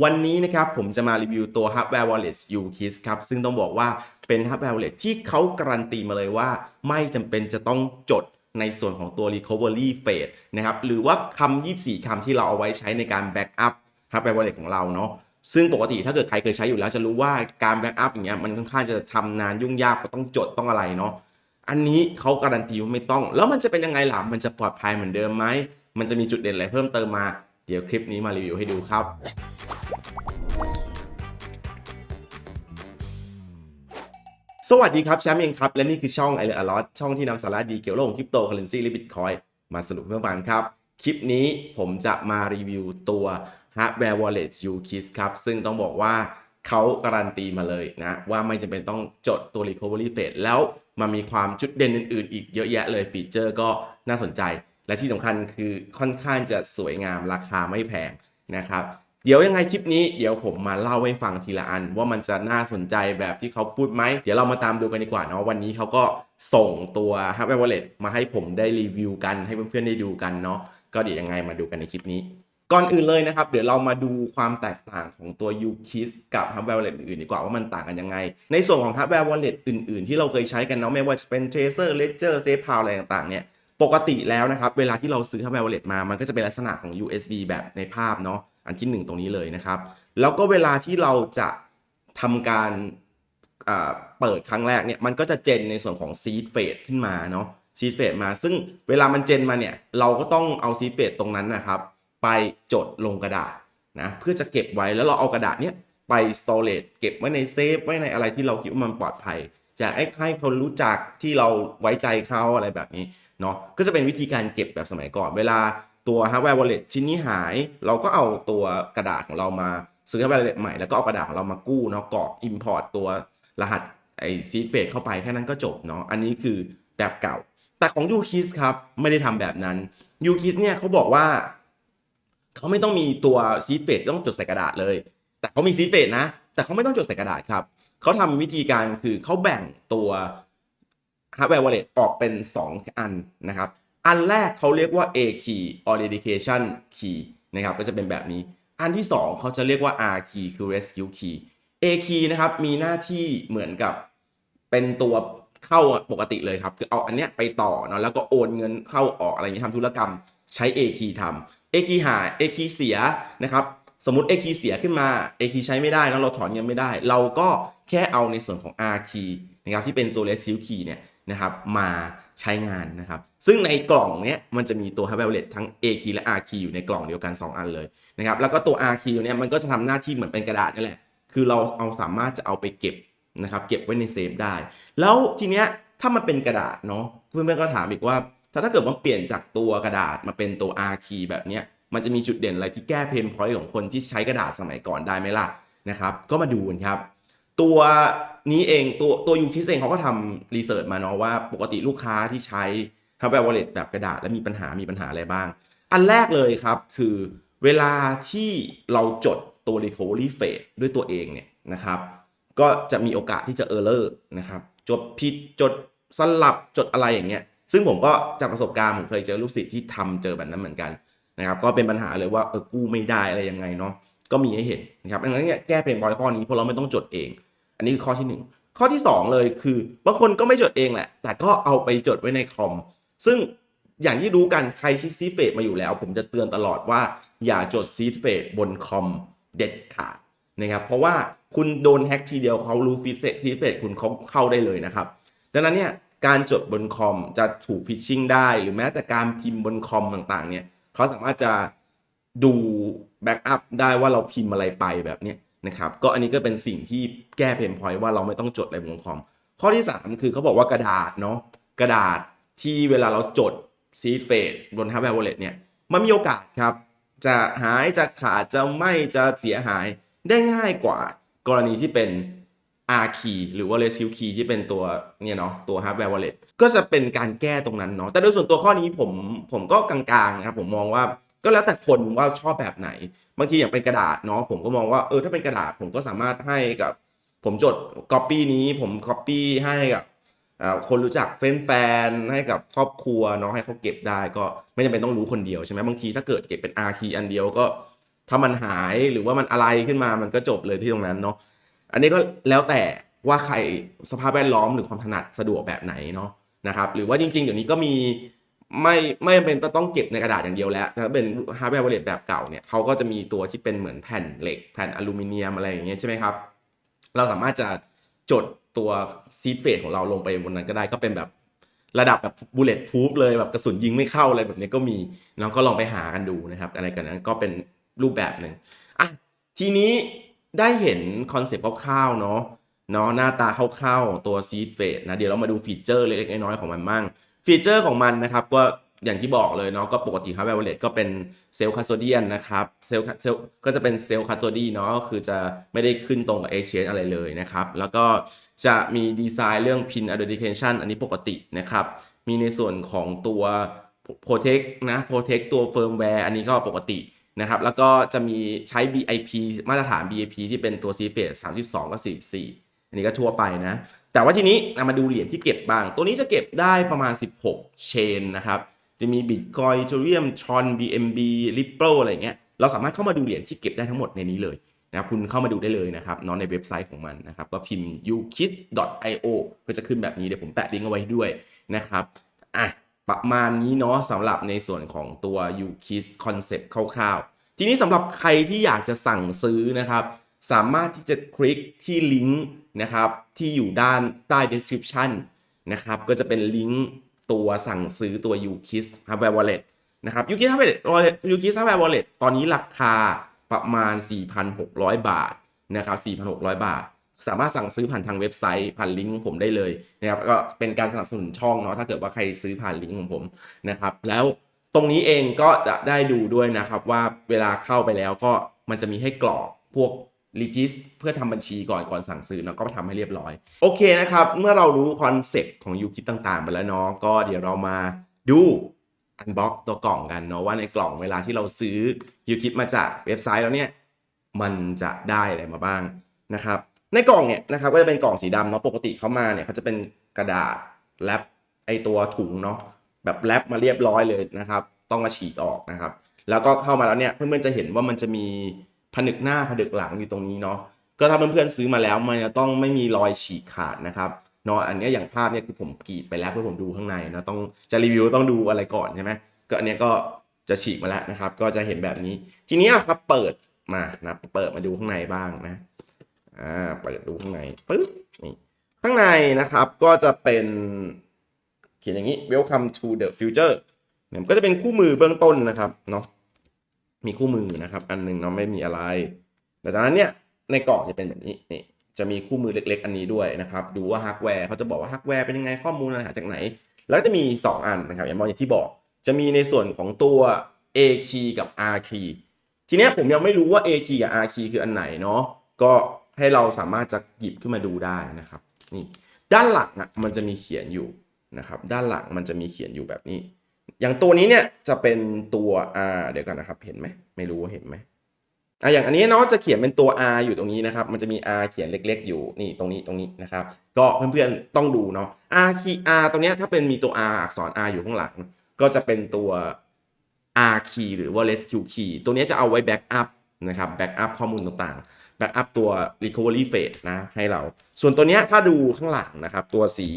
วันนี้นะครับผมจะมารีวิวตัว Hardware Wallet UKISS ครับ ซึ่งต้องบอกว่าเป็น Hardware Wallet ที่เขาการันตีมาเลยว่า ไม่จำเป็นจะต้องจดในส่วนของตัว Recovery Phase นะครับ หรือว่าคำ 24 คำที่เราเอาไว้ใช้ในการ Backup Hardware Wallet ของเราเนาะซึ่งปกติถ้าเกิดใครเคยใช้อยู่แล้วจะรู้ว่าการ Backup อย่างเงี้ยมันค่อนข้างจะทำนานยุ่งยากก็ต้องจดต้องอะไรเนาะอันนี้เขาการันตีว่าไม่ต้อง แล้วมันจะเป็นยังไงล่ะมันจะปลอดภัยเหมือนเดิมไหมมันจะมีจุดเด่นอะไรเพิ่มเติมมา เดี๋ยวคลิปนี้มารีวิวให้ดูครับ สวัสดีครับแชมป์เองครับ และนี่คือช่องไอเลอลอตช่องที่นำสาระดีเกี่ยวกับโลกของคริปโตเคอเรนซีและบิตคอยมาสนุกเพื่อนฟังครับ คลิปนี้ผมจะมารีวิวตัว Hardware Wallet UKISS ครับ ซึ่งต้องบอกว่าเขาการันตีมาเลยนะ ว่าไม่จำเป็นต้องจดตัว Recovery Phase แล้วมันมีความจุดเด่นอื่น ๆ อีกเยอะแยะเลยฟีเจอร์ก็น่าสนใจ และที่สำคัญคือค่อนข้างจะสวยงามราคาไม่แพงนะครับเดี๋ยวยังไงคลิปนี้เดี๋ยวผมมาเล่าให้ฟังทีละอัน ว่ามันจะน่าสนใจแบบที่เขาพูดไหม เดี๋ยวเรามาตามดูกันดีกว่าเนาะวันนี้เขาก็ส่งตัว Hardware Wallet มาให้ผมได้รีวิวกันให้เพื่อนๆได้ดูกันเนาะก็เดี๋ยวยังไงมาดูกันในคลิปนี้ ก่อนอื่นเลยนะครับ เดี๋ยวเรามาดูความแตกต่างของตัว UKISS กับ Hardware Wallet อื่นๆดีกว่าว่ามันต่างกันยังไง ในส่วนของ Hardware Wallet อื่นๆ ที่เราเคยใช้กันเนาะไม่ว่าจะเป็น Tracer Ledger SafePal อะไรต่างๆเนี่ย ปกติแล้วนะครับ เวลาที่เราซื้อ Hardware Wallet มา มันก็จะเป็นลักษณะของ USB แบบในภาพเนาะ อันที่ 1 ตรงนี้เลยนะครับ แล้วก็เวลาที่เราจะทำการเปิดครั้งแรกเนี่ย มันก็จะเจนในส่วนของ seed phase ขึ้นมาเนาะ seed phase มา ซึ่งเวลามันเจนมาเนี่ย เราก็ต้องเอา seed phase ตรงนั้นนะครับ ไปจดลงกระดาษนะ เพื่อจะเก็บไว้ แล้วเราเอากระดาษเนี้ยไป storage เก็บไว้ในเซฟ ไว้ในอะไรที่เราคิดว่ามันปลอดภัย จะให้ให้คนรู้จักที่เราไว้ใจเขาอะไรแบบนี้ เนาะก็จะเป็นวิธีการเก็บแบบสมัยก่อน เวลาตัว hardware wallet ชิ้นนี้หาย เราก็เอาตัวกระดาษของเรามาซื้อ hardware wallet ใหม่แล้วก็เอากระดาษของเรามากู้เนาะกรอก import ตัวรหัสไอ้ seed phrase เข้าไปแค่นั้นก็จบเนาะอันนี้คือแบบเก่า แต่ของ UKISS ครับไม่ได้ทำแบบนั้น UKISS เนี่ยเขาบอกว่าเขาไม่ต้องมีตัว seed phrase ต้องจดใส่กระดาษเลย แต่เขามี seed phrase นะ แต่เขาไม่ต้องจดใส่กระดาษครับเขาทำวิธีการคือเขาแบ่งตัว hardware wallet ออกเป็น 2 อันนะครับ อันแรกเขาเรียกว่า A key authentication key นะครับก็จะเป็นแบบนี้ อันที่ 2 เขาจะเรียกว่า R key คือ rescue key A key นะครับมีหน้าที่เหมือนกับเป็นตัวเข้าปกติเลยครับ คือเอาอันเนี้ยไปต่อเนาะแล้วก็โอนเงินเข้าออกอะไรอย่างนี้ทำธุรกรรมใช้ A key ทำ A key หาย A key เสียนะครับสมมติ A key เสียขึ้นมา A key ใช้ไม่ได้แล้วเราถอนเงินไม่ได้ เราก็แค่เอาในส่วนของ R key นะครับที่เป็นตัว rescue key เนี่ย นะครับมาใช้งานนะครับ ซึ่งในกล่องเนี้ยมันจะมีตัว hardware l e t ทั้ง A key และ R key อยู่ในกล่องเดียวกัน 2 อันเลยนะครับแล้วก็ตัว R key เนี่ยมันก็จะทำหน้าที่เหมือนเป็นกระดาษนี่แหละ คือเราเอาสามารถจะเอาไปเก็บนะครับเก็บไว้ในเซฟได้ แล้วทีเนี้ยถ้ามันเป็นกระดาษเนาะเพื่อนๆก็ถามอีกว่า ถ้าถ้าเกิดมันเปลี่ยนจากตัวกระดาษมาเป็นตัว R key แบบเนี้ยมันจะมีจุดเด่นอะไรที่แก้เพนพอยต์ของคนที่ใช้กระดาษสมัยก่อนได้ไหมล่ะนะครับ ก็มาดูกันครับ ตัวนี้เองตัวตัวยูคิสเองเขาก็ทำรีเสิร์ชมาเนาะว่าปกติลูกค้าที่ใช้ทำแบบวอลเล็ตแบบกระดาษแล้วมีปัญหามีปัญหาอะไรบ้าง อันแรกเลยครับคือเวลาที่เราจดตัว recovery phase ด้วยตัวเองเนี่ยนะครับ ก็จะมีโอกาสที่จะ error นะครับ จดผิดจดสลับจดอะไรอย่างเงี้ย ซึ่งผมก็จากประสบการณ์ผมเคยเจอลูกศิษย์ที่ทำเจอแบบนั้นเหมือนกันนะครับ ก็เป็นปัญหาเลยว่าเออกู้ไม่ได้อะไรยังไงเนาะ ก็มีให้เห็นนะครับดังนั้นเนี่ยแก้เพนบอยข้อนี้เพราะเราไม่ต้องจดเอง อันนี้คือข้อที่ 1 ข้อที่ 2 เลยคือบางคนก็ไม่จดเองแหละ แต่ก็เอาไปจดไว้ในคอม ซึ่งอย่างที่รู้กันใครช้ซีเฟดมาอยู่แล้ว ผมจะเตือนตลอดว่าอย่าจดซีเฟดบนคอมเด็ดขาดนะครับเพราะว่าคุณโดนแฮ็กทีเดียวเขารู้ฟีเซซีเฟดคุณเขาเข้าได้เลยนะครับ ดังนั้นเนี่ยการจดบนคอมจะถูกพิชชิ่งได้ หรือแม้แต่การพิมพ์บนคอมต่างๆเนี่ยเขาสามารถจะ ดูแบ็กอัพได้ว่าเราพิมพ์อะไรไปแบบนี้นะครับ ก็อันนี้ก็เป็นสิ่งที่แก้เพนพอยต์ว่าเราไม่ต้องจดอะไรบนคอม ข้อที่ 3 คือเขาบอกว่ากระดาษเนาะกระดาษที่เวลาเราจดซีดเฟดบน hardware wallet เนี่ยมันมีโอกาสครับ จะหายจะขาดจะไม่จะเสียหายได้ง่ายกว่ากรณีที่เป็น R key หรือว่า rescue key ที่เป็นตัวเนี่ยเนาะตัว hardware wallet ก็จะเป็นการแก้ตรงนั้นเนาะแต่โดยส่วนตัวข้อนี้ผมผมก็กลางๆนะครับผมมองว่า ก็แล้วแต่คนว่าชอบแบบไหน บางทีอย่างเป็นกระดาษเนาะผมก็มองว่าเออถ้าเป็นกระดาษผมก็สามารถให้กับ ผมจด copy นี้ผม copy ให้กับคนรู้จักเฟนแฟนๆให้กับครอบครัวเนาะให้เขาเก็บได้ก็ไม่จำเป็นต้องรู้คนเดียวใช่ไหมบางทีถ้าเกิดเก็บเป็น R key อันเดียวก็ ถ้ามันหายหรือว่ามันอะไรขึ้นมามันก็จบเลยที่ตรงนั้นเนาะอันนี้ก็แล้วแต่ว่าใครสภาพแวดล้อมหรือความถนัดสะดวกแบบไหนเนาะนะครับหรือว่าจริงๆเดี๋ยวนี้ก็มี ไม่ไม่เป็นต้องเก็บในกระดาษอย่างเดียวแล้วถ้าเป็นฮาร์ดแวร์วอลเล็ตแบบเก่าเนี่ยเขาก็จะมีตัวที่เป็นเหมือนแผ่นเหล็ก แผ่นอลูมิเนียมอะไรอย่างเงี้ยใช่ไหมครับ เราสามารถจะจดตัวซีดเฟสของเราลงไปบนนั้นก็ได้ก็เป็นแบบระดับแบบบูเลตพูฟเลยแบบกระสุนยิงไม่เข้าอะไรแบบนี้ก็มีเราก็ลองไปหากันดูนะครับ อะไรกันนั้นก็เป็นรูปแบบหนึ่งอะทีนี้ได้เห็นคอนเซปต์คร่าวๆเนาะเนาะหน้าตาคร่าวๆตัวซีดเฟสนะเดี๋ยวเรามาดูฟีเจอร์เล็กๆน้อยๆของมันมั่ง ฟีเจอร์ของมันนะครับก็อย่างที่บอกเลยเนาะก็ปกติครับแวลเลตก็เป็นเซลล์คาสโตเดียนนะครับเซลล์เซลล์ก็จะเป็นเซลล์คาสโตดีเนาะก็คือจะไม่ได้ขึ้นตรงกับ exchange อะไรเลยนะครับ แล้วก็จะมีดีไซน์เรื่อง pin identification อันนี้ปกตินะครับ มีในส่วนของตัว protect นะ protect ตัว firmware อันนี้ก็ปกตินะครับ แล้วก็จะมีใช้ BIP มาตรฐาน BIP ที่เป็นตัว c f a 32 กับ 44 อันนี้ก็ทั่วไปนะ แต่ว่าทีนี้เอามาดูเหรียญที่เก็บบ้าง ตัวนี้จะเก็บได้ประมาณ 16 เชนนะครับ จะมี Bitcoin Ethereum Tron BNB Ripple อะไรเงี้ย เราสามารถเข้ามาดูเหรียญที่เก็บได้ทั้งหมดในนี้เลยนะครับ คุณเข้ามาดูได้เลยนะครับนอนในเว็บไซต์ของมันนะครับ ก็พิมพ์ ukit.io ก็จะขึ้นแบบนี้ เดี๋ยวผมแปะลิงก์เอาไว้ด้วยนะครับอะประมาณนี้เนาะสำหรับในส่วนของตัว ukit concept คร่าวๆ ทีนี้สำหรับใครที่อยากจะสั่งซื้อนะครับ สามารถที่จะคลิกที่ลิงก์นะครับที่อยู่ด้านใต้ description นะครับก็จะเป็นลิงก์ตัวสั่งซื้อตัว UKIS Hardware Wallet นะครับ UKIS Hardware Wallet UKIS Hardware Wallet ตอนนี้ราคาประมาณ 4,600 บาทนะครับ 4,600 บาท สามารถสั่งซื้อผ่านทางเว็บไซต์ผ่านลิงก์ของผมได้เลยนะครับก็เป็นการสนับสนุนช่องเนาะถ้าเกิดว่าใครซื้อผ่านลิงก์ของผมนะครับแล้วตรงนี้เองก็จะได้ดูด้วยนะครับว่าเวลาเข้าไปแล้วก็มันจะมีให้กรอกพวก รีจิสเพื่อทำบัญชีก่อนก่อนสั่งซื้อเนาะก็ทำให้เรียบร้อย โอเคนะครับ เมื่อเรารู้คอนเซ็ปต์ของยูคิดต่างๆ ไปแล้วเนาะก็เดี๋ยวเรามาดูอันบ็อกตัวกล่องกันเนาะว่าในกล่องเวลาที่เราซื้อยูคิดมาจากเว็บไซต์แล้วเนี่ยมันจะได้อะไรมาบ้างนะครับ ในกล่องเนี่ยนะครับก็จะเป็นกล่องสีดำเนาะปกติเขามาเนี่ยเขาจะเป็นกระดาษแรปไอตัวถุงเนาะแบบแรปมาเรียบร้อยเลยนะครับ ต้องมาฉีกออกนะครับ แล้วก็เข้ามาแล้วเนี่ยเพื่อนๆจะเห็นว่ามันจะมี ผนึกหน้าผนึกหลังอยู่ตรงนี้เนาะก็ถ้าเพื่อนๆซื้อมาแล้วมันจะต้องไม่มีรอยฉีกขาดนะครับเนาะอันนี้อย่างภาพเนี่ยคือผมกรีดไปแล้วเพื่อผมดูข้างในนะต้องจะรีวิวต้องดูอะไรก่อนใช่ไหมก็อันเนี้ยก็จะฉีกมาแล้วนะครับ ก็จะเห็นแบบนี้ ทีนี้ครับเปิดมานะเปิดมาดูข้างในบ้างนะอ่าเปิดดูข้างในปึ๊บนี่ข้างในนะครับก็จะเป็นเขียนอย่างนี้ welcome to the future เนี่ยก็จะเป็นคู่มือเบื้องต้นนะครับเนาะ มีคู่มือนะครับ อันหนึงเนาะไม่มีอะไร แต่จากนั้นเนี่ยในกล่องจะเป็นแบบนี้นี่จะมีคู่มือเล็ก ๆ อันนี้ด้วยนะครับ ดูว่าฮาร์ดแวร์เขาจะบอกว่าฮาร์ดแวร์เป็นยังไงข้อมูลอะไรหาจากไหน แล้วจะมี 2 อันนะครับอย่างที่บอก จะมีในส่วนของตัว A key กับ R key ทีเนี้ยผมยังไม่รู้ว่า A key กับ R key คืออันไหนเนาะก็ให้เราสามารถจะหยิบขึ้นมาดูได้นะครับนี่ด้านหลังอะมันจะมีเขียนอยู่นะครับ ด้านหลังมันจะมีเขียนอยู่แบบนี้ อย่างตัวนี้เนี่ยจะเป็นตัว R เดี๋ยวกันนะครับ เห็นไหมไม่รู้ว่าเห็นไหมอะอย่างอันนี้เนาะจะเขียนเป็นตัว R อยู่ตรงนี้นะครับ มันจะมี R เขียนเล็ก ๆ อยู่นี่ตรงนี้ตรงนี้นะครับ ก็เพื่อนๆต้องดูเนาะ r คี R ตรงเนี้ยถ้าเป็นมีตัว R อักษร R อยู่ข้างหลัง ก็จะเป็นตัว R key หรือว่า rescue key ตัวเนี้ยจะเอาไว้ backup นะครับ backup ข้อมูลต่างๆ backup ตัว recovery phase นะให้เรา ส่วนตัวเนี้ยถ้าดูข้างหลังนะครับ ตัวสี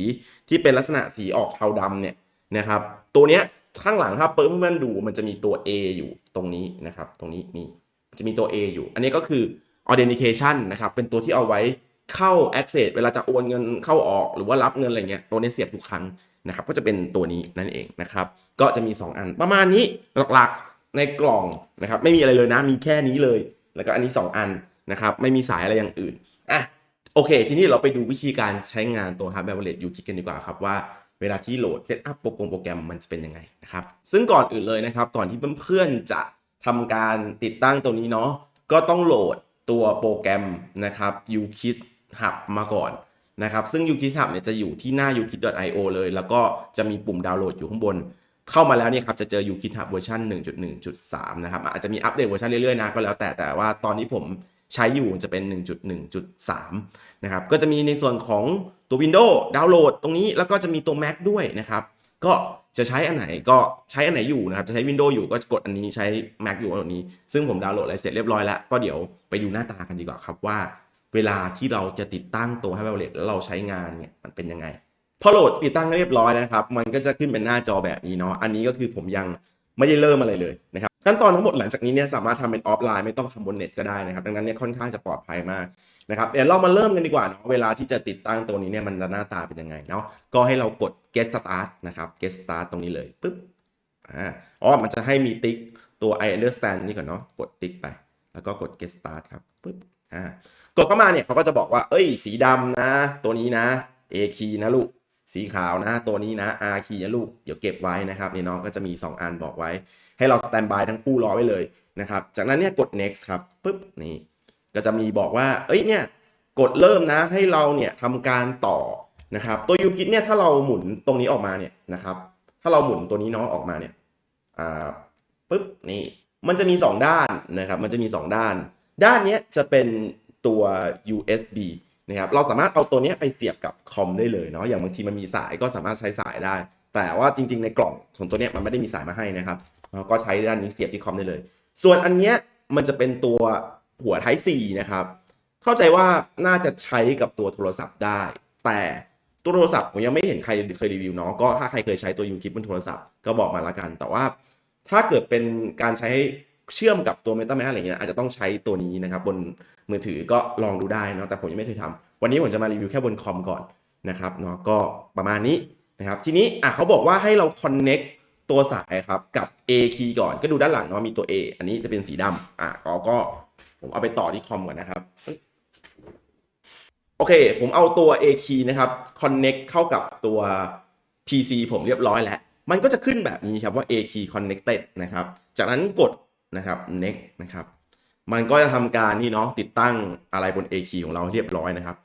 ที่เป็นลักษณะสีออกเทาดำเนี่ยนะครับ ตัวเนี้ย ข้างหลังถ้าเปิดเพื่อนดูมันจะมีตัว A อยู่ตรงนี้นะครับ ตรงนี้นี่จะมีตัว A อยู่ อันนี้ก็คือ authentication นะครับ เป็นตัวที่เอาไลัเข้า access เวลาจะโอนเงินเข้าออกหรือว่ารับเงินอะไรเงี้ยตัวนี้เสียบทุกครั้งนะครับ ก็จะเป็นตัวนี้นั่นเองนะครับ ก็จะมี 2 อันประมาณนี้หลักๆในกล่องนะครับ ไม่มีอะไรเลยนะ มีแค่นี้เลย แล้วก็อันนี้ 2 อันนะครับ ไม่มีสายอะไรอย่างอื่นอะโอเค ทีนี้เราไปดูวิธีการใช้งานตัว Hardware Wallet อยู่คิดกันดีกว่าครับว่า เวลาที่โหลดเซตอัพโปรแกรมมันจะเป็นยังไงนะครับ ซึ่งก่อนอื่นเลยนะครับ ก่อนที่เพื่อนๆจะทำการติดตั้งตัวนี้เนาะก็ต้องโหลดตัวโปรแกรมนะครับ UKIS Hub มาก่อนนะครับ ซึ่ง UKIS Hub เนี่ยจะอยู่ที่หน้า ukis.io เลย แล้วก็จะมีปุ่มดาวน์โหลดอยู่ข้างบน เข้ามาแล้วเนี่ยครับจะเจอ UKIS Hub เวอร์ชัน1.1.3 นะครับ อาจจะมีอัปเดตเวอร์ชันเรื่อยๆนะก็แล้วแต่แต่ว่าตอนนี้ผมใช้อยู่จะเป็น 1.1.3 นะครับก็จะมีในส่วนของตัว Windows ดาวน์โหลดตรงนี้แล้วก็จะมีตัว Mac ด้วยนะครับ ก็จะใช้อันไหนก็ใช้อันไหนอยู่นะครับ จะใช้ Windows อยู่ก็กดอันนี้ใช้ Mac อยู่อันนี้ ซึ่งผมดาวน์โหลดอะไรเสร็จเรียบร้อยแล้ว ก็เดี๋ยวไปดูหน้าตากันดีกว่าครับว่า เวลาที่เราจะติดตั้งตัว Hardware Wallet แล้วเราใช้งานเนี่ยมันเป็นยังไง พอโหลดติดตั้งเรียบร้อยนะครับ มันก็จะขึ้นเป็นหน้าจอแบบนี้เนาะอันนี้ก็คือผมยังไม่ได้เริ่มอะไรเลยนะครับ ขั้นตอนทั้งหมดหลังจากนี้เนี่ยสามารถทำเป็นออฟไลน์ไม่ต้องทำบนเน็ตก็ได้นะครับ ดังนั้นเนี่ยค่อนข้างจะปลอดภัยมากนะครับเดี๋ยวเรามาเริ่มกันดีกว่าเนาะเวลาที่จะติดตั้งตัวนี้เนี่ยมันจะหน้าตาเป็นยังไงเนาะก็ให้เรากด get start นะครับ get start ตรงนี้เลยปึ๊บอ๋อมันจะให้มีติ๊กตัว I understand นี่ก่อนเนาะกดติ๊กไป แล้วก็กด get start ครับปึ๊บอ่ากดเข้ามาเนี่ยเขาก็จะบอกว่า เอ้ย สีดำนะ ตัวนี้นะ A key นะลูกสีขาวนะ ตัวนี้นะ R key นะลูกเดี๋ยวเก็บไว้นะครับนี่น้องก็จะมี 2 อันบอกไว้ ให้เราสแตนบายทั้งคู่รอไว้เลยนะครับ จากนั้นเนี่ยกด next ครับปึ๊บนี่ก็จะมีบอกว่าเอ้ยเนี่ยกดเริ่มนะให้เราเนี่ยทำการต่อนะครับ ตัวยูกิดเนี่ยถ้าเราหมุนตรงนี้ออกมาเนี่ยนะครับถ้าเราหมุนตัวนี้เน้องออกมาเนี่ยอ่าปึ๊บนี่มันจะมี 2 ด้านนะครับ มันจะมี 2 ด้าน ด้านเนี้ยจะเป็นตัว USB นะครับ เราสามารถเอาตัวเนี้ยไปเสียบกับคอมได้เลยเนาะ อย่างบางทีมันมีสายก็สามารถใช้สายได้ แต่ว่าจริงๆ ในกล่องของตัวเนี้ยมันไม่ได้มีสายมาให้นะครับ ก็ใช้ด้านนี้เสียบที่คอมได้เลย ส่วนอันเนี้ยมันจะเป็นตัวหัว Type C นะครับ เข้าใจว่าน่าจะใช้กับตัวโทรศัพท์ได้ แต่ตัวโทรศัพท์ผมยังไม่เห็นใครเคยรีวิวเนาะก็ถ้าใครเคยใช้ตัวยูคิปบนโทรศัพท์ก็บอกมาละกัน แต่ว่าถ้าเกิดเป็นการใช้เชื่อมกับตัว MetaMask อะไรเงี้ยอาจจะต้องใช้ตัวนี้นะครับ บนมือถือก็ลองดูได้เนาะแต่ผมยังไม่เคยทำวันนี้ผมจะมารีวิวแค่บนคอมก่อนนะครับเนาะก็ประมาณนี้นะครับทีนี้อะเขาบอกว่าให้เรา connect ตัวสายครับกับ A key ก่อนก็ดูด้านหลังเนาะมีตัว A อันนี้จะเป็นสีดำอะก็ก็ผมเอาไปต่อที่คอมก่อนนะครับโอเค ผมเอาตัว A key นะครับ connect เข้ากับตัว PC ผมเรียบร้อยแล้ว มันก็จะขึ้นแบบนี้ครับว่า A key connected นะครับ จากนั้นกดนะครับ next นะครับ มันก็จะทำการนี่เนาะติดตั้งอะไรบน A key ของเราเรียบร้อยนะครับ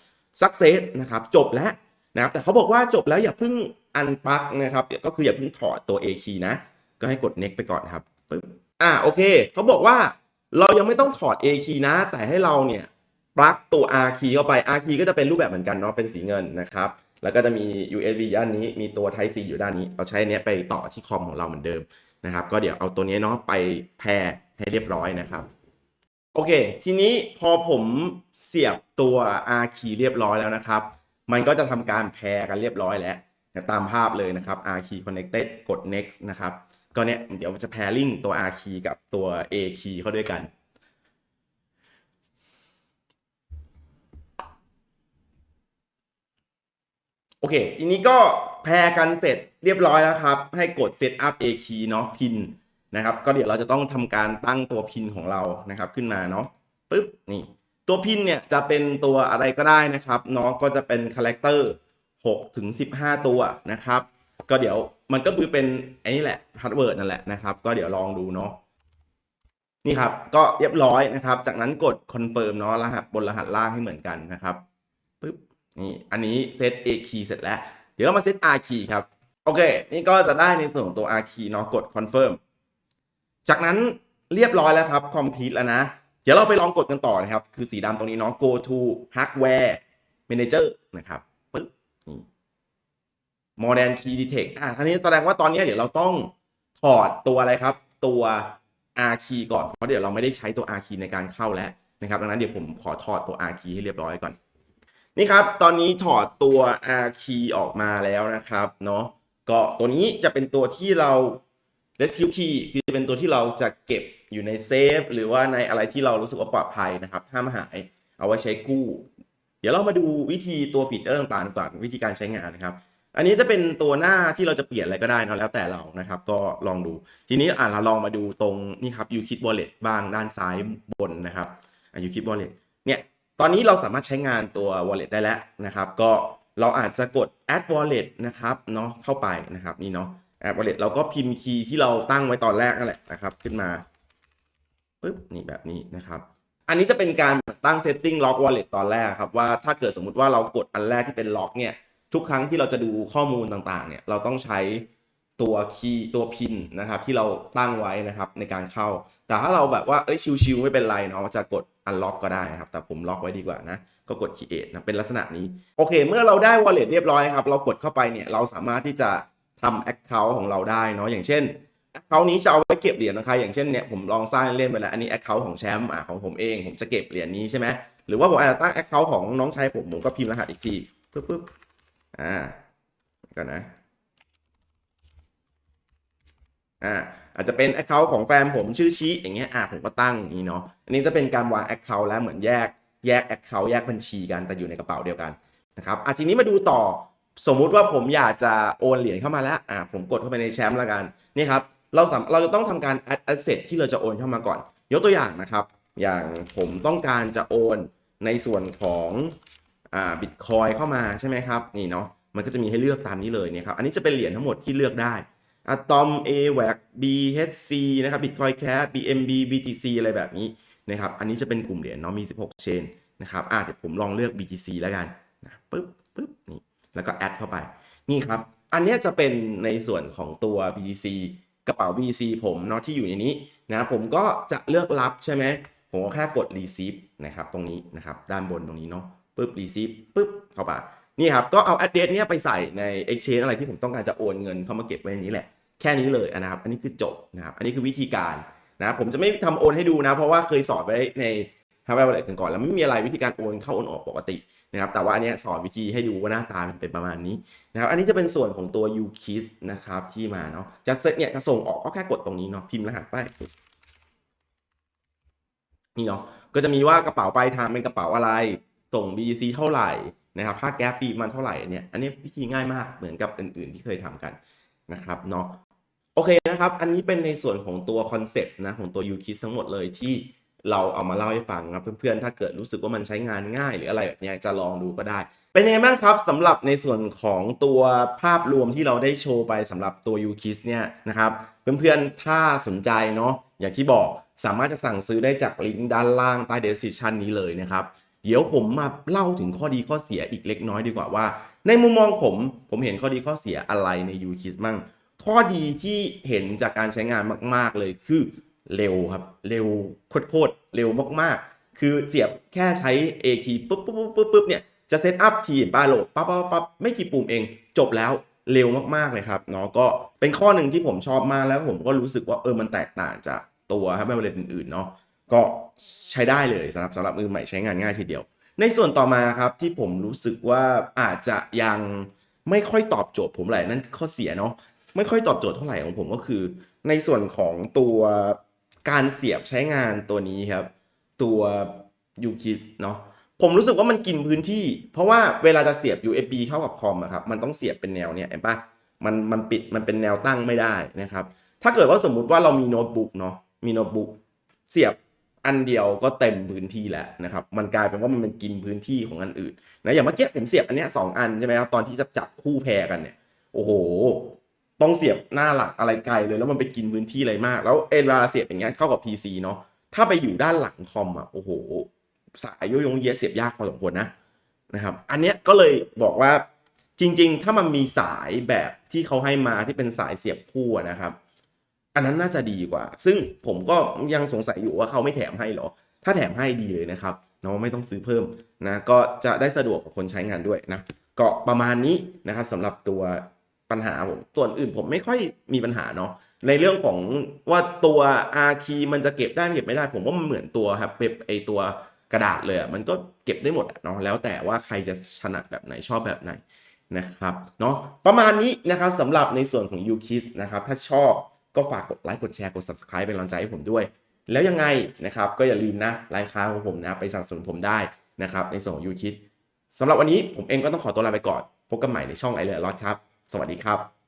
success นะครับ จบแล้ว นะครับแต่เขาบอกว่าจบแล้วอย่าเพิ่งอันปักนะครับก็คืออย่าเพิ่งถอดตัว A key นะ ก็ให้กด next ไปก่อนครับปึ๊บอ่าโอเคเขาบอกว่าเรายังไม่ต้องถอด A key นะ แต่ให้เราเนี่ยปลั๊กตัว R key เข้าไป R key ก็จะเป็นรูปแบบเหมือนกันเนาะเป็นสีเงินนะครับแล้วก็จะมี USB ด้านนี้มีตัว Type C อยู่ด้านนี้ เราใช้อันเนี้ยไปต่อที่คอมของเราเหมือนเดิมนะครับ ก็เดี๋ยวเอาตัวนี้เนาะไปแพรให้เรียบร้อยนะครับ โอเค ทีนี้พอผมเสียบตัว R key เรียบร้อยแล้วนะครับ มันก็จะทำการแพร์กันเรียบร้อยแล้วตามภาพเลยนะครับ R key connected กด next นะครับ ก็เนี่ยเดี๋ยวจะ pairing ตัว R key กับตัว A key เข้าด้วยกันโอเค ทีนี้ก็แพร์กันเสร็จเรียบร้อยแล้วครับ ให้กด set up A key เนาะพินนะครับ ก็เดี๋ยวเราจะต้องทำการตั้งตัวพินของเรานะครับ ขึ้นมาเนาะปึ๊บ นี่ ตัวพินเนี่ยจะเป็นตัวอะไรก็ได้นะครับเนาะก็จะเป็นคาแรคเตอร์6ถึง15 ตัวนะครับ ก็เดี๋ยวมันก็คือเป็นไอ้นี่แหละพาสเวิร์ดนั่นแหละนะครับ ก็เดี๋ยวลองดูเนาะนี่ครับ ก็เรียบร้อยนะครับ จากนั้นกดคอนเฟิร์มเนาะรหัสบนรหัสล่างให้เหมือนกันนะครับปึ๊บนี่อันนี้เซต A key เสร็จแล้ว เดี๋ยวเรามาเซต R key ครับ โอเค นี่ก็จะได้ในส่วนของตัว R key เนาะกดคอนเฟิร์มจากนั้นเรียบร้อยแล้วครับ complete แล้วนะ ดี๋ยวเราไปลองกดกันต่อนะครับ คือสีดำตรงนี้เนาะ go to hardware manager นะครับปึ๊บนี่ modern key detect อะครานี้แสดงว่าตอนนี้เดี๋ยวเราต้องถอดตัวอะไรครับ ตัว R key ก่อน เพราะเดี๋ยวเราไม่ได้ใช้ตัว R key ในการเข้าแล้วนะครับ ดังนั้นเดี๋ยวผมขอถอดตัว R key ให้เรียบร้อยก่อน นี่ครับ ตอนนี้ถอดตัว R key ออกมาแล้วนะครับ เนาะ ก็ตัวนี้จะเป็นตัวที่เรา rescue key คือเป็นตัวที่เราจะเก็บอยู่ในเซฟหรือว่าในอะไรที่เรารู้สึกว่าปลอดภัยนะครับห้ามหายเอาไว้ใช้กู้ เดี๋ยวเรามาดูวิธีตัวฟีเจอร์ต่างๆก่อนวิธีการใช้งานนะครับ อันนี้จะเป็นตัวหน้าที่เราจะเปลี่ยนอะไรก็ได้นะแล้วแต่เรานะครับ ก็ลองดูทีนี้อ่าเราลองมาดูตรงนี่ครับ UKIT Wallet บ้างด้านซ้ายบนนะครับอ่า UKIT Wallet เนี่ยตอนนี้เราสามารถใช้งานตัว wallet ได้แล้วนะครับ ก็เราอาจจะกด add wallet นะครับเนาะเข้าไปนะครับนี่เนาะ add wallet เราก็พิมพ์คีย์ที่เราตั้งไว้ตอนแรกนั่นแหละนะครับขึ้นมาปึ๊บนี่แบบนี้นะครับ อันนี้จะเป็นการตั้ง setting lock wallet ตอนแรกครับว่าถ้าเกิดสมมุติว่าเรากดอันแรกที่เป็น lock เนี่ยทุกครั้งที่เราจะดูข้อมูลต่างๆเนี่ยเราต้องใช้ตัวคีย์ตัวพินนะครับที่เราตั้งไว้นะครับในการเข้า แต่ถ้าเราแบบว่าเอ้ยชิวๆไม่เป็นไรเนาะจะกด unlock ก็ได้นะครับ แต่ผมล็อกไว้ดีกว่านะ ก็กด create นะเป็นลักษณะนี้ โอเค เมื่อเราได้ wallet เรียบร้อยครับ เรากดเข้าไปเนี่ยเราสามารถที่จะ ทำ Account ของเราได้เนาะอย่างเช่น Account นี้จะเอาไว้เก็บเหรียญนะคะอย่างเช่นเนี่ยผมลองสร้างเล่นไปแล้วอันนี้ Account ของแชมป์อะของผมเองผมจะเก็บเหรียญนี้ใช่ไหมหรือว่าผมอาจจะตั้ง Account ของน้องชายผมผมก็พิมพ์รหัสอีกทีปึ๊บปึ๊บอ่าก่อนนะอ่าอาจจะเป็น Account ของแฟนผมชื่อชี้อย่างเงี้ยอะผมก็ตั้งนี้เนาะอันนี้จะเป็นการวาง Account แล้วเหมือนแยกแยก Account แยกบัญชีกันแต่อยู่ในกระเป๋าเดียวกันนะครับอะทีนี้มาดูต่อ สมมุติว่าผมอยากจะโอนเหรียญเข้ามาแล้วอ่าผมกดเข้าไปในแชมป์ละกันนี่ครับเราสามเราจะต้องทำการ add asset ที่เราจะโอนเข้ามาก่อน ยกตัวอย่างนะครับ อย่างผมต้องการจะโอนในส่วนของอ่าบิตคอยเข้ามาใช่ไหมครับนี่เนาะมันก็จะมีให้เลือกตามนี้เลยเนี่ยครับอันนี้จะเป็นเหรียญทั้งหมดที่เลือกได้ Atom AWAC BHC นะครับ Bitcoin Cash BNB BTC อะไรแบบนี้นะครับอันนี้จะเป็นกลุ่มเหรียญเนาะมี 16 เชนนะครับอ่าเดี๋ยวผมลองเลือก BTC แล้วกันนะปึ๊บปึ๊บนี่ แล้วก็แอดเข้าไป นี่ครับ อันนี้จะเป็นในส่วนของตัว BTC กระเป๋า BTC ผมเนาะที่อยู่ในนี้นะผมก็จะเลือกรับใช่ไหมผมก็แค่กด receive นะครับตรงนี้นะครับด้านบนตรงนี้เนาะปึ๊บ receive ปึ๊บเข้าไปนี่ครับก็เอา address เนี้ยไปใส่ใน exchange อะไรที่ผมต้องการจะโอนเงินเข้ามาเก็บไว้ในนี้แหละแค่นี้เลยนะครับ อันนี้คือจบนะครับ อันนี้คือวิธีการนะผมจะไม่ทำโอนให้ดูนะ เพราะว่าเคยสอนไว้ใน h a r v a r Wallet กันก่อนแล้วไม่มีอะไรวิธีการโอนเข้าโอนออกปกติ นะครับแต่ว่าอันเนี้ยสอนวิธีให้ดูว่าหน้าตามันเป็นประมาณนี้นะครับอันนี้จะเป็นส่วนของตัว UKIS นะครับที่มาเนาะจะเซตเนี่ยจะส่งออกก็แค่กดตรงนี้เนาะพิมพ์รหัสไปนี่เนาะก็จะมีว่ากระเป๋าปลายทางเป็นกระเป๋าอะไร ส่ง BEC เท่าไหร่นะครับค่าแก๊สปีมันเท่าไหร่เนี่ยอันนี้วิธีง่ายมากเหมือนกับอื่นๆที่เคยทำกันนะครับเนาะโอเคนะครับ อันนี้เป็นในส่วนของตัวคอนเซปต์นะของตัว u k i s ทั้งหมดเลยที่ เราเอามาเล่าให้ฟังนะเพื่อนๆ ถ้าเกิดรู้สึกว่ามันใช้งานง่ายหรืออะไรแบบนี้จะลองดูก็ได้ เป็นยังไงบ้างครับสำหรับในส่วนของตัวภาพรวมที่เราได้โชว์ไปสำหรับตัว u k i s เนี่ยนะครับเพื่อนๆ ถ้าสนใจเนาะอย่างที่บอกสามารถจะสั่งซื้อได้จากลิงก์ด้านล่างใต้ description นี้เลยนะครับเดี๋ยวผมมาเล่าถึงข้อดีข้อเสียอีกเล็กน้อยดีกว่าว่า ในมุมมองผมผมเห็นข้อดีข้อเสียอะไรใน u k i s มั่งข้อดีที่เห็นจากการใช้งานมาก ๆ เลยคือ เร็วครับ เร็วโคตรเร็วมากๆ คือเสียบแค่ใช้ A key ปุ๊บปุ๊บปุ๊บปุ๊บปุ๊บเนี่ยจะเซตอัพทีมป้าโหลดปั๊บปั๊บปั๊บไม่กี่ปุ่มเองจบแล้วเร็วมากๆเลยครับเนาะก็เป็นข้อหนึ่งที่ผมชอบมากแล้วผมก็รู้สึกว่าเออมันแตกต่างจากตัวครับไม่เลนอื่นๆเนาะก็ใช้ได้เลยสำหรับสำหรับมือใหม่ใช้งานง่ายทีเดียว ในส่วนต่อมาครับที่ผมรู้สึกว่าอาจจะยังไม่ค่อยตอบโจทย์ผมเลยนั่นคือข้อเสียเนาะไม่ค่อยตอบโจทย์เท่าไหร่ของผมก็คือ ในส่วนของตัว การเสียบใช้งานตัวนี้ครับ ตัว u k i s เนาะผมรู้สึกว่ามันกินพื้นที่ เพราะว่าเวลาจะเสียบ USB เข้ากับคอมอะครับมันต้องเสียบเป็นแนวเนี้ยเห็นปะมันมันปิดมันเป็นแนวตั้งไม่ได้นะครับ ถ้าเกิดว่าสมมุติว่าเรามีโน้ตบุ๊กเนาะมีโน้ตบุ๊กเสียบอันเดียวก็เต็มพื้นที่แล้วนะครับ มันกลายเป็นว่ามันเป็นกินพื้นที่ของอันอื่นนะอย่างเมื่อกี้ผมเสียบอันเนี้ยสองอันใช่ไหมครับตอนที่จะจับคู่แพรกันเนี่ยโอ้โห ต้องเสียบหน้าหลักอะไรไกลเลย แล้วมันไปกินพื้นที่อะไรมาก แล้วเอลาเสียบอย่างเงี้ยเข้ากับ PC เนาะถ้าไปอยู่ด้านหลังคอมอะโอ้โห สายโยงเยเสียบยากพอสมควรนะนะครับ อันเนี้ยก็เลยบอกว่าจริง ๆ ถ้ามันมีสายแบบที่เขาให้มาที่เป็นสายเสียบคู่นะครับ อันนั้นน่าจะดีกว่า ซึ่งผมก็ยังสงสัยอยู่ว่าเขาไม่แถมให้หรอ ถ้าแถมให้ดีเลยนะครับเนาะไม่ต้องซื้อเพิ่มนะก็จะได้สะดวกกับคนใช้งานด้วยนะก็ประมาณนี้นะครับสำหรับตัว ปัญหาผมตัวนอื่นผมไม่ค่อยมีปัญหาเนาะในเรื่องของว่าตัว R key มันจะเก็บได้ไม่เก็บไม่ได้ ผมว่ามันเหมือนตัวครับเปไอตัวกระดาษเลยอะมันก็เก็บได้หมดเนาะแล้วแต่ว่าใครจะถนัดแบบไหนชอบแบบไหนนะครับเนาะประมาณนี้นะครับสำหรับในส่วนของ u k i s นะครับถ้าชอบก็ฝากกดไลค์กดแชร์กด subscribe เป็นกำลังใจให้ผมด้วย แล้วยังไงนะครับก็อย่าลืมนะร้ายค้าของผมนะไปสนับสนุนผมได้นะครับในส่วนของ u k i s สำหรับวันนี้ผมเองก็ต้องขอตัวลาไปก่อน พบกันใหม่ในช่องไอเลอร์ลอดครับ สวัสดีครับ